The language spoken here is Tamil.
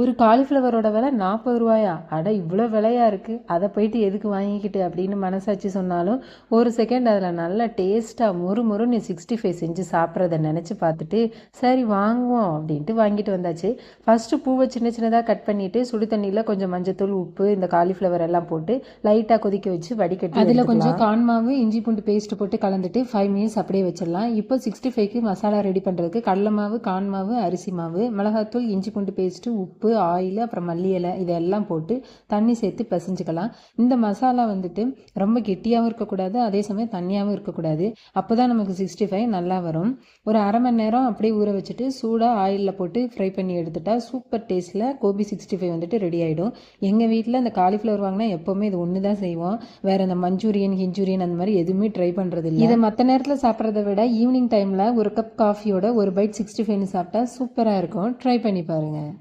ஒரு காலிஃப்ளவரோட விலை நாற்பது ரூபாயா? அட இவ்வளோ விலையா இருக்குது அதை போயிட்டு எதுக்கு வாங்கிக்கிட்டு அப்படின்னு மனசாட்சி சொன்னாலும் ஒரு செகண்ட் அதில் நல்லா டேஸ்ட்டாக மொறு மொறுன்னு சிக்ஸ்டி ஃபைவ் செஞ்சு சாப்பிட்றத நினச்சி பார்த்துட்டு சரி வாங்குவோம் அப்படின்ட்டு வாங்கிட்டு வந்தாச்சு. ஃபஸ்ட்டு பூவை சின்ன சின்னதாக கட் பண்ணிவிட்டு சுடு தண்ணியில் கொஞ்சம் மஞ்சத்தூள் உப்பு இந்த காலிஃப்ளவர் எல்லாம் போட்டு லைட்டாக கொதிக்க வச்சு வடிகட்டி அதில் கொஞ்சம் கான்மாவு இஞ்சி பூண்டு பேஸ்ட் போட்டு கலந்துட்டு ஃபைவ் மினிட்ஸ் அப்படியே வச்சிடலாம். இப்போ சிக்ஸ்டி ஃபைவ்க்கு மசாலா ரெடி பண்ணுறதுக்கு கடல மாவு கான்மாவு அரிசி மாவு மிளகாத்தூள் இஞ்சி பூண்டு பேஸ்ட்டு உப்பு உப்பு ஆயில் அப்புறம் மல்லி இலை இதெல்லாம் போட்டு தண்ணி சேர்த்து பிசைஞ்சுக்கலாம். இந்த மசாலா வந்துட்டு ரொம்ப கெட்டியாகவும் இருக்கக்கூடாது அதே சமயம் தண்ணியாகவும் இருக்கக்கூடாது. அப்போ தான் நமக்கு சிக்ஸ்டி ஃபைவ் நல்லா வரும். ஒரு அரை மணி நேரம் அப்படியே ஊற வச்சுட்டு சூடாக ஆயிலில் போட்டு ஃப்ரை பண்ணி எடுத்துட்டா சூப்பர் டேஸ்ட்டில் கோபி சிக்ஸ்டி ஃபைவ் வந்துட்டு ரெடி ஆகிடும் எங்கள் வீட்டில் இந்த காலிஃப்ளவர் வாங்கினா எப்போவுமே இது ஒன்று தான் செய்வோம். வேறு இந்த மஞ்சூரியன் ஹிஞ்சூரியன் அந்த மாதிரி எதுவுமே ட்ரை பண்ணுறது இல்லை இதை மற்ற நேரத்தில் சாப்பிட்றத விட ஈவினிங் டைமில் ஒரு கப் காஃபியோட ஒரு பைட் சிக்ஸ்டி ஃபைவ்னு சாப்பிட்டா சூப்பராக இருக்கும். ட்ரை பண்ணி பாருங்கள்